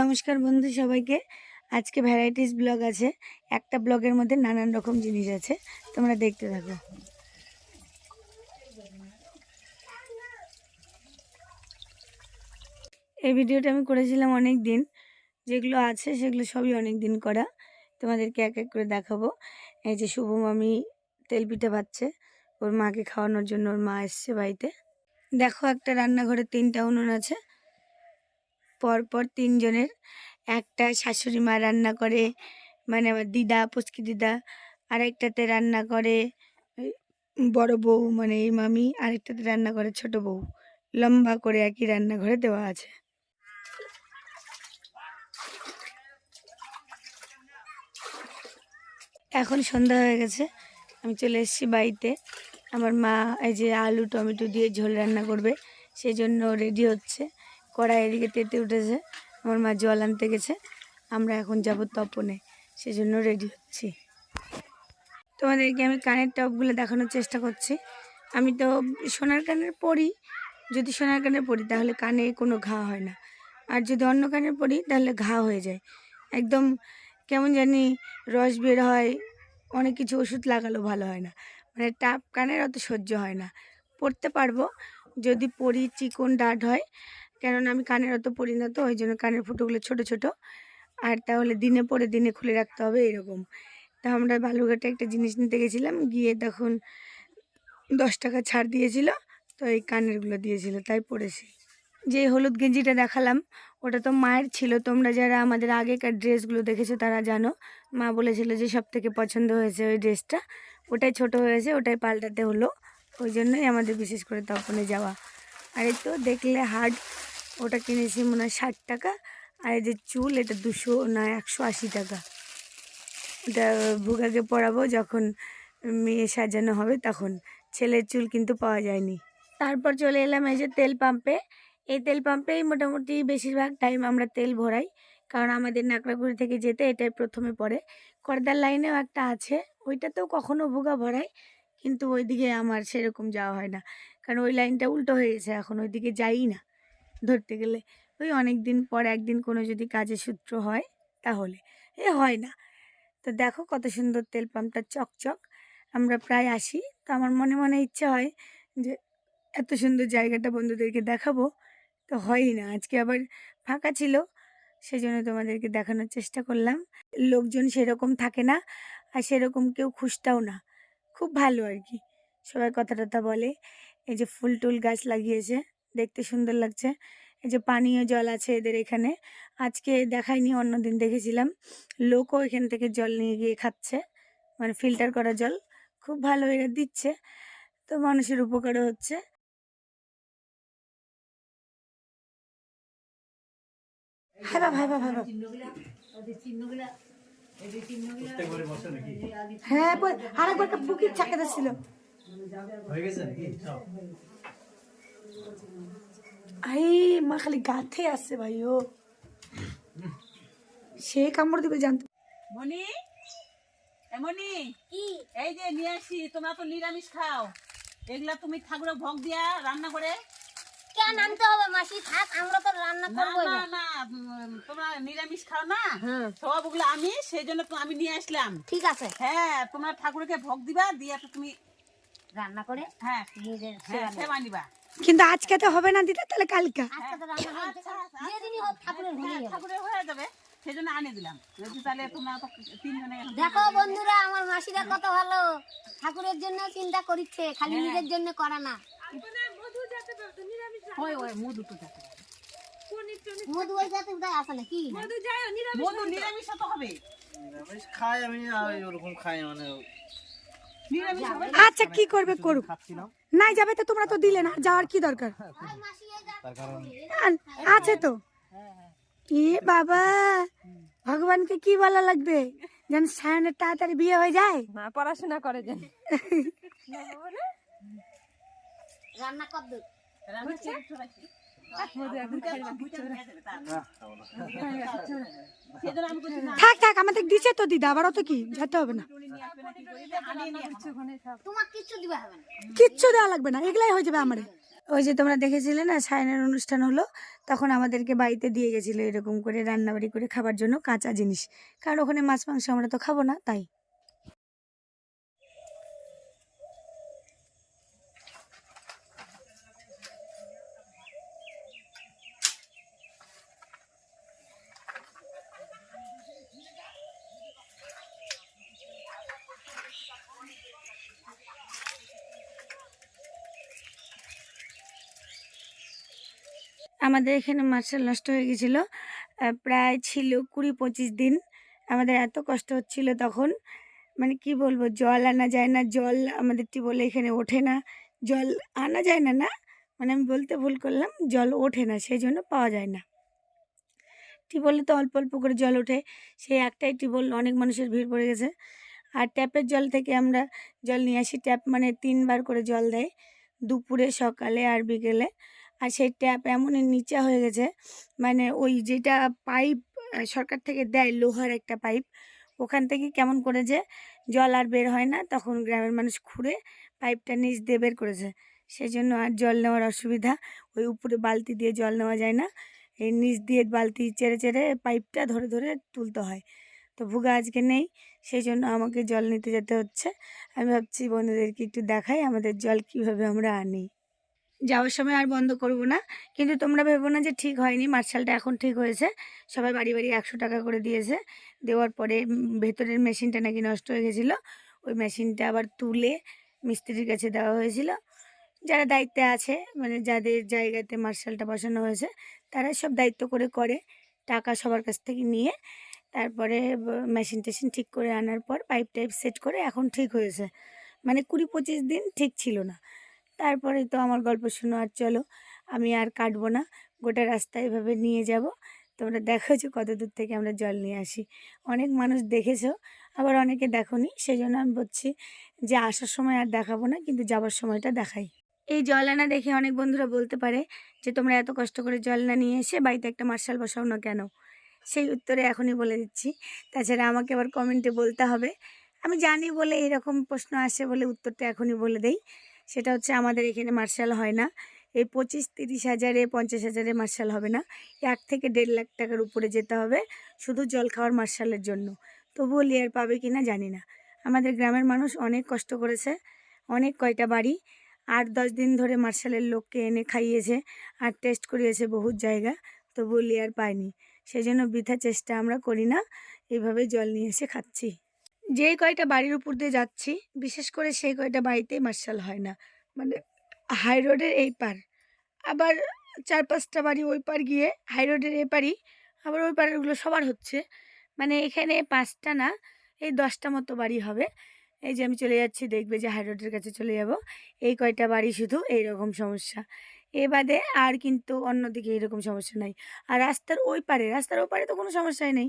নমস্কার বন্ধু সবাইকে। আজকে ভ্যারাইটিস ব্লগ আছে। একটা ব্লগের মধ্যে নানান রকম জিনিস আছে। তোমরা দেখতে থাকো। এই ভিডিওটা আমি করেছিলাম অনেক দিন যেগুলো আছে সেগুলো সবই অনেক দিন করা। তোমাদেরকে এক এক করে দেখাবো। এই যে শুভম আমি তেল পিঠে পাচ্ছে ওর মাকে খাওয়ানোর জন্য ওর মা এসছে বাড়িতে। দেখো একটা রান্নাঘরে তিনটা উনুন আছে। পরপর তিনজনের একটা শাশুড়ি মা রান্না করে মানে আমার দিদা, পুচকি দিদা, আরেকটাতে রান্না করে বড় বউ মানে এই মামি, আরেকটাতে রান্না করে ছোট বউ। লম্বা করে একই রান্নাঘরে দেওয়া আছে। এখন সন্ধ্যা হয়ে গেছে, আমি চলে এসেছি বাড়িতে। আমার মা এই যে আলু, টমেটো দিয়ে ঝোল রান্না করবে সেই জন্য রেডি হচ্ছে। কড়াই এদিকে তেতে উঠেছে, আমার মা জল আনতে গেছে, আমরা এখন যাব তপনে, সেজন্য রেডি হচ্ছি। তোমাদেরকে আমি কানের টপগুলো দেখানোর চেষ্টা করছি। আমি তো সোনার কানের পরি, যদি সোনার কানের পরি তাহলে কানে কোনো ঘা হয় না। আর যদি অন্য কানের পরি তাহলে ঘা হয়ে যায়। একদম কেমন জানি রস বের হয়, অনেক কিছু ওষুধ লাগালেও ভালো হয় না। মানে টাপ কানের অত সহ্য হয় না। পড়তে পারব, যদি পরি চিকন ডাট হয় কেননা আমি কানের অত পরি না তো ওই জন্য কানের ফুটোগুলো ছোট ছোট। আর তাহলে দিনে পরে দিনে খুলে রাখতে হবে এরকম। তা আমরা বালুঘাটে একটা জিনিস নিতে গেছিলাম, গিয়ে তখন দশ টাকা ছাড় দিয়েছিল, তো এই কানেরগুলো দিয়েছিল, তাই পড়েছি। যে হলুদ গেঞ্জিটা দেখালাম, ওটা তো মায়ের ছিল, তোমরা যারা আমাদের আগেকার ড্রেসগুলো দেখেছ তারা জানো। মা বলেছিল যে সব থেকে পছন্দ হয়েছে ওই ড্রেসটা। ওটাই ছোট হয়েছে, ওটাই পাল্টাতে হলো। ওই জন্যই আমাদের বিশেষ করে তপনে যাওয়া। আর এই তো দেখলে হার্ড ওটা কিনেছি মনে হয় ষাট টাকা। আর এই যে চুল, এটা দুশো না, একশো আশি টাকা। এটা ভুগাকে পরাবো যখন মেয়ে সাজানো হবে তখন। ছেলের চুল কিন্তু পাওয়া যায়নি। তারপর চলে এলাম এই যে তেল পাম্পে। এই তেল পাম্পেই মোটামুটি বেশিরভাগ টাইম আমরা তেল ভরাই। কারণ আমাদের নাকড়াগুড়ি থেকে যেতে এটাই প্রথমে পড়ে। করদার লাইনেও একটা আছে। ওইটাতেও কখনো ভুগা ভরাই। কিন্তু ওইদিকে আমার সেরকম যাওয়া হয় না। কারণ ওই লাইনটা উল্টো হয়ে গেছে। এখন ওইদিকে যাই না। ধরতে গেলে। ওই অনেক দিন পর একদিন কোনো যদি কাজের সূত্র হয়, তাহলে। এ হয় না। তো দেখো কত সুন্দর তেল পাম্পটা চকচক। আমরা প্রায় আসি। তো আমার মনে মনে ইচ্ছে হয় যে, এত সুন্দর জায়গাটা বন্ধুদেরকে দেখাবো। তো হয়ই না। আজকে আবার ফাঁকা ছিল। সেজন্য তোমাদেরকে দেখানোর চেষ্টা করলাম। লোকজন সেরকম থাকে না আর সেরকম কেউ খুশটাও না। খুব ভালো আর কি। সবাই কথা টথা বলে। এই যে ফুল টুল গাছ লাগিয়েছে। দেখতে সুন্দর লাগছে। এই যে পানীয় জল আছে এদের এখানে। আজকে দেখাইনি অন্যদিন দেখেছিলাম। লোকও এখান থেকে জল নিয়ে গিয়ে খাচ্ছে মানে ফিল্টার করা জল। খুব ভালো এরা দিচ্ছে তো মানুষের উপকারও হচ্ছে। হ্যাঁ বাবা হ্যাঁ বাবা আরেকবার চাকা হয়ে গেছে আই মা খালি গাথে আসছে ভাই ও সে কামড় দিবে জানতো। মনি এমনি এই যে নিয়ে আসি তোমরা তো নিরামিষ খাও। এগুলা তুমি ঠাকুরের ভোগ দিয়া রান্না করে। কেন আনতে হবে মাসি? থাক আমরা তো রান্না না না। না তোমরা নিরামিষ খাও না। হ্যাঁ সব ওগুলো আমি সেই জন্য তো আমি নিয়ে আসলাম। ঠিক আছে। হ্যাঁ তোমরা ঠাকুরকে ভোগ দিবা দিয়ে তো তুমি রান্না করে হ্যাঁ নিজের হ্যাঁ সেবা নিবা। কিন্তু আজকে তো হবে না দিদা তাহলে কালকা। আজকে তো রান্না হয়ে যেদিনই হোক ঠাকুরের যাবে। ঠাকুরের যাবে সেই জন্য আনে দিলাম। যদি তাহলে তোমরা তো তিনজনে দেখো বন্ধুরা আমার মাসিরা কত ভালো। ঠাকুরের জন্য চিন্তা করিচ্ছে খালি নিজের জন্য করা না। ওই ওই মধু তো যাতে মধু ওই জাতে উদয় আসে না কি? মধু নিরামিষ তো হবে। নিরামিষ খাই আমি ওরকম খাই মানে আচ্ছা কি করবে করুক। নাই যাবে তো তোমরা তো দিলে না যাওয়ার কি দরকার? তার কারণ আন- আছে তো। এ বাবা ভগবানকে কি বলা লাগবে? যেন সায়নের তাড়াতাড়ি বিয়ে হয়ে যায়? পড়াশোনা করে যে রান্না কর থাক থাক আমাদের দিছে তো দিদা আবারও তো কি যেতে হবে না। কিচ্ছু না। দেওয়া লাগবে না এগুলাই হয়ে যাবে আমারে। ওই যে তোমরা দেখেছিলে না সায়নের অনুষ্ঠান হলো তখন আমাদেরকে বাড়িতে দিয়ে গেছিল এরকম করে রান্নাবাড়ি করে খাবার জন্য কাঁচা জিনিস। কারণ ওখানে মাছ মাংস আমরা তো খাব না তাই। আমাদের এখানে মার্শাল নষ্ট হয়ে গেছিল। প্রায় ছিল কুড়ি পঁচিশ দিন। আমাদের এত কষ্ট হচ্ছিল তখন। মানে কি বলব, জল আনা যায় না, জল আমাদের টিউবওয়েলে এখানে ওঠে না। জল আনা যায় না না মানে আমি বলতে ভুল করলাম, জল ওঠে না সেই জন্য পাওয়া যায় না। টিউবওয়েলে তো অল্প অল্প করে জল ওঠে, সেই একটাই টিউবওয়েল অনেক মানুষের ভিড় পড়ে গেছে। আর ট্যাপের জল থেকে আমরা জল নিয়ে আসি। ট্যাপ মানে তিনবার করে জল দেয়, দুপুরে, সকালে আর বিকেলে। আর সেই ট্যাপ এমনই নিচা হয়ে গেছে। মানে ওই যেটা পাইপ সরকার থেকে দেয় লোহার একটা পাইপ, ওখান থেকে কেমন করে যে জল আর বের হয় না, তখন গ্রামের মানুষ খুঁড়ে পাইপটা নিচ দিয়ে বের করেছে। সেই জন্য আর জল নেওয়ার অসুবিধা, ওই উপরে বালতি দিয়ে জল নেওয়া যায় না। এই নিচ দিয়ে বালতি চেড়ে চেড়ে পাইপটা ধরে ধরে তুলতে হয়। তো ভুগা আজকে নেই সেই জন্য আমাকে জল নিতে যেতে হচ্ছে। আমি ভাবছি বন্ধুদেরকে একটু দেখাই আমাদের জল কীভাবে আমরা আনি। যাওয়ার সময় আর বন্ধ করব না। কিন্তু তোমরা ভেবো না যে ঠিক হয়নি, মার্শালটা এখন ঠিক হয়েছে। সবাই বাড়ি বাড়ি একশো টাকা করে দিয়েছে। দেওয়ার পরে ভেতরের মেশিনটা নাকি নষ্ট হয়ে গেছিল। ওই মেশিনটা আবার তুলে মিস্ত্রির কাছে দেওয়া হয়েছিল। যারা দায়িত্বে আছে মানে যাদের জায়গাতে মার্শালটা বসানো হয়েছে, তারা সব দায়িত্ব করে করে টাকা সবার কাছ থেকে নিয়ে তারপরে মেশিন টেশিন ঠিক করে আনার পর পাইপ টাইপ সেট করে এখন ঠিক হয়েছে। মানে কুড়ি পঁচিশ দিন ঠিক ছিল না। তারপরে তো আমার গল্প শোনো আর চলো, আমি আর কাটবো না, গোটা রাস্তায় এভাবে নিয়ে যাব। তোমরা দেখো যে কত দূর থেকে আমরা জল নিয়ে আসি। অনেক মানুষ দেখেছ, আবার অনেকে দেখোনি সেই জন্য আমি বলছি যে আসার সময় আর দেখাবো না, কিন্তু যাবার সময়টা দেখাই। এই জল আনা দেখে অনেক বন্ধুরা বলতে পারে যে তোমরা এত কষ্ট করে জল না নিয়ে এসে বাড়িতে একটা মার্শাল বসাও না কেন? সেই উত্তরে এখনই বলে দিচ্ছি। তাছাড়া আমাকে আবার কমেন্টে বলতে হবে, আমি জানি বলে এরকম প্রশ্ন আসে বলে উত্তরটা এখনই বলে দেই। সেটা হচ্ছে আমাদের এখানে মার্শাল হয় না। এই পঁচিশ, তিরিশ হাজারে, পঞ্চাশ হাজারে মার্শাল হবে না। এক থেকে দেড় লাখ টাকার উপরে যেতে হবে শুধু জল খাওয়ার মার্শালের জন্য। তবুও লেয়ার পাবে কি না জানি না। আমাদের গ্রামের মানুষ অনেক কষ্ট করেছে, অনেক কয়টা বাড়ি। আট, দশ দিন ধরে মার্শালের লোককে এনে খাইয়েছে আর টেস্ট করিয়েছে বহুত জায়গা, তবুও লেয়ার পায়নি। সেই জন্য বৃথা চেষ্টা আমরা করি না, এইভাবে জল নিয়ে এসে খাচ্ছি। যেই কয়টা বাড়ির উপর দিয়ে যাচ্ছি, বিশেষ করে সেই কয়টা বাড়িতেই মার্শাল হয় না। মানে হাই রোডের এই পার। আবার চার পাঁচটা বাড়ি ওই পার গিয়ে হাই রোডের এই পারই, আবার ওই পাড়েরগুলো সবার হচ্ছে। মানে এখানে পাঁচটা না, এই দশটা মতো বাড়ি হবে। এই যে আমি চলে যাচ্ছি, দেখবে যে হাই রোডের কাছে চলে যাব। এই কয়টা বাড়ি শুধু এই রকম সমস্যা। এ বাদে আর কিন্তু অন্যদিকে এরকম সমস্যা নাই। আর রাস্তার ওই পারে, রাস্তার ওই পারে তো কোনো সমস্যাই নেই।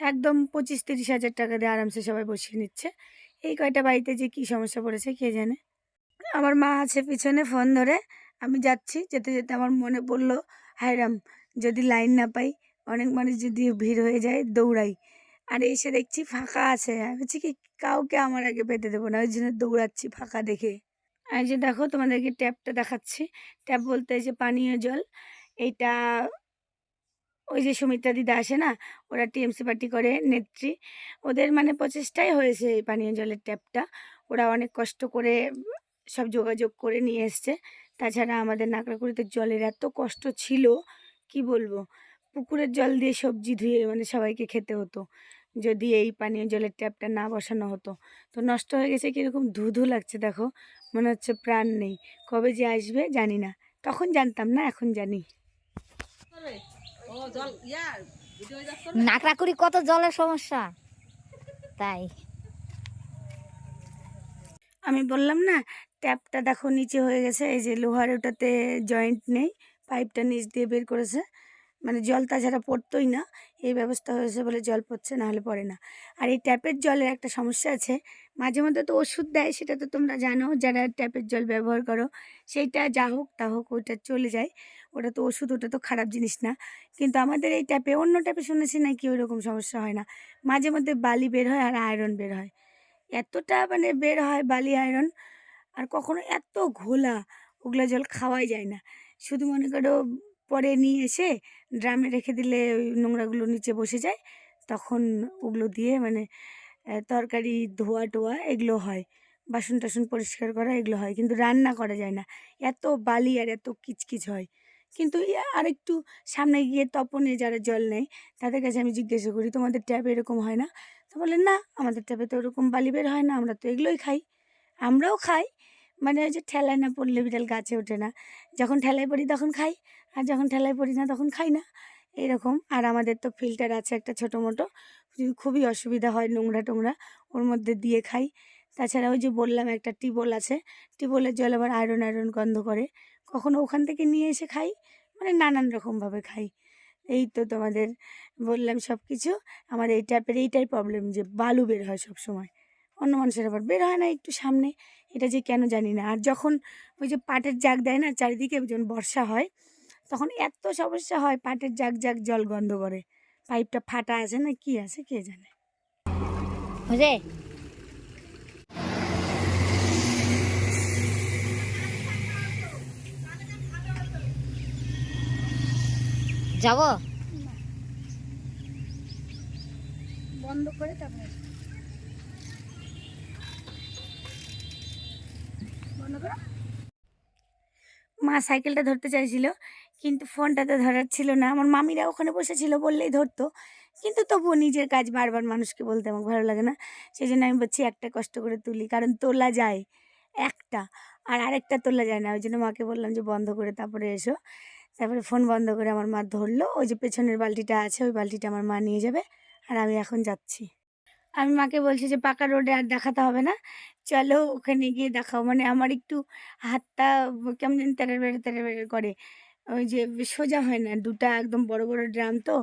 একদম পঁচিশ তিরিশ হাজার টাকা দিয়ে আরামসে সবাই বসিয়ে নিচ্ছে। এই কয়টা বাড়িতে যে কী সমস্যা পড়েছে কে জানে? আমার মা আছে পিছনে ফোন ধরে, আমি যাচ্ছি। যেতে যেতে আমার মনে পড়ল হায়রাম যদি লাইন না পাই, অনেক মানুষ যদি ভিড় হয়ে যায়, দৌড়াই। আর এসে দেখছি ফাঁকা আছে। আমি বলছি, কি, কাউকে আমার আগে পেতে দেবো না, ওই জন্য দৌড়াচ্ছি ফাঁকা দেখে। আর যে দেখো তোমাদেরকে ট্যাপটা দেখাচ্ছি। ট্যাপ বলতে যে পানীয় জল, এইটা ওই যে সুমিত্রা দিদা আসে না, ওরা টিএমসি পার্টি করে নেত্রী। ওদের মানে প্রচেষ্টাই হয়েছে এই পানীয় জলের ট্যাপটা। ওরা অনেক কষ্ট করে সব যোগাযোগ করে নিয়ে এসছে। তাছাড়া আমাদের নাকড়াকুড়িতে জলের এত কষ্ট ছিল, কি বলব? পুকুরের জল দিয়ে সবজি ধুয়ে মানে সবাইকে খেতে হতো, যদি এই পানীয় জলের ট্যাপটা না বসানো হতো। তো নষ্ট হয়ে গেছে, কীরকম ধুধু লাগছে দেখো, মনে হচ্ছে প্রাণ নেই। কবে যে আসবে জানি না, তখন জানতাম না, এখন জানি। নাকড়াকুড়ি কত জলের সমস্যা? তাই। আমি বললাম না ট্যাপটা দেখো নিচে হয়ে গেছে এই যে লোহার ওটাতে জয়েন্ট নেই পাইপটা নিচ দিয়ে বের করেছে। মানে জল তাছাড়া পড়তোই না, এই ব্যবস্থা হয়েছে বলে জল পড়ছে না হলে পড়ে না। আর এই ট্যাপের জলের একটা সমস্যা আছে, মাঝে মধ্যে তো ওষুধ দেয়, সেটা তো তোমরা জানো, যারা ট্যাপের জল ব্যবহার করো, সেইটা যা হোক তা হোক ওইটা চলে যায়। ওটা তো ওষুধ, ওটা তো খারাপ জিনিস না। কিন্তু আমাদের এই ট্যাপে, অন্য ট্যাপে শুনেছি নাকি ওই রকম সমস্যা হয় না। মাঝে মধ্যে বালি বের হয় আর আয়রন বের হয়। এতটা মানে বের হয় বালি, আয়রন, আর কখনো এত ঘোলা, ওগুলো জল খাওয়াই যায় না। শুধু মনে করো পরে নিয়ে এসে ড্রামে রেখে দিলে ওই নোংরাগুলো নিচে বসে যায়, তখন ওগুলো দিয়ে মানে তরকারি, ধোয়া টোয়া এগুলো হয়, বাসন টাসন পরিষ্কার করা এগুলো হয়, কিন্তু রান্না করা যায় না। এত বালি আর এত কিচকিচ হয়। কিন্তু আর একটু সামনে গিয়ে তপনে যারা জল নেয়, তাদের কাছে আমি জিজ্ঞাসা করি, তোমাদের ট্যাপে এরকম হয় না? তো বলে, না, আমাদের ট্যাপে তো ওরকম বালি বের হয় না, আমরা তো এগুলোই খাই। আমরাও খাই মানে ওই যে ঠেলায় না পড়লে বিড়াল গাছে ওঠে না। যখন ঠেলায় পড়ি তখন খাই, আর যখন ঠেলায় পড়ি না তখন খাই না। এরকম। আর আমাদের তো ফিল্টার আছে একটা ছোটো মোটো। যদি খুবই অসুবিধা হয় নোংরা টোংরা, ওর মধ্যে দিয়ে খাই। তাছাড়া ওই যে বললাম একটা টিউবওয়েল আছে। টিউবওয়েলের জল আবার আয়রন আয়রন গন্ধ করে। কখনো ওখান থেকে নিয়ে এসে খাই মানে নানান রকমভাবে খাই। এই তো তোমাদের বললাম সব কিছু আমাদের এই ট্যাপের এইটাই প্রবলেম যে বালু বের হয় সব সময় অন্য মানুষের আবার। বের হয় না একটু সামনে এটা যে কেন জানি না। আর যখন ওই যে পাটের জাগ দেয় না চারিদিকে যখন বর্ষা হয় তখন এত সমস্যা হয় পাটের জাগ জাগ জল গন্ধ করে। পাইপটা ফাটা আছে না কি আছে কে জানে? বুঝে যাব? বন্ধ করে তারপরে মা সাইকেলটা ধরতে চাইছিল, কিন্তু ফোনটা তো ধরার ছিল না। আমার মামিরা ওখানে বসেছিল বললেই ধরতো, কিন্তু তবুও নিজের কাজ বারবার মানুষকে বলতে আমার ভালো লাগে না। সেই জন্য আমি বলছি, একটা কষ্ট করে তুলি, কারণ তোলা যায় একটা, আর আরেকটা তোলা যায় না। ওই জন্য মাকে বললাম যে, বন্ধ করে তারপরে এসো। তারপরে ফোন বন্ধ করে আমার মা ধরলো। ওই যে পেছনের বালতিটা আছে, ওই বালতিটা আমার মা নিয়ে যাবে, আর আমি এখন যাচ্ছি। আমি মাকে বলছি যে, পাকা রোডে আর দেখাতে হবে না। চলো ওখানে গিয়ে দেখাও। মানে আমার একটু হাতটা কেমন যেন তেরে বেড়ে তেরে বেড়ে করে। ওই যে সোজা হয় না, দুটা একদম বড় বড় ড্রাম তো।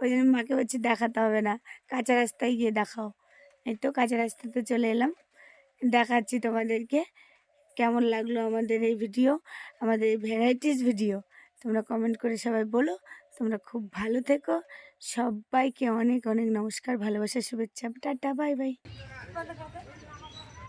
ওই জন্য মাকে বলছি দেখাতে হবে না। কাঁচা রাস্তায় গিয়ে দেখাও। এই তো কাঁচা রাস্তাতে চলে এলাম। দেখাচ্ছি তোমাদেরকে কেমন লাগল আমাদের এই ভিডিও আমাদের এই ভ্যারাইটিস ভিডিও তোমরা কমেন্ট করে সবাই বলো। তোমরা খুব ভালো থেকো। সবাইকে অনেক অনেক নমস্কার ভালোবাসা শুভেচ্ছা। Tata bye bye.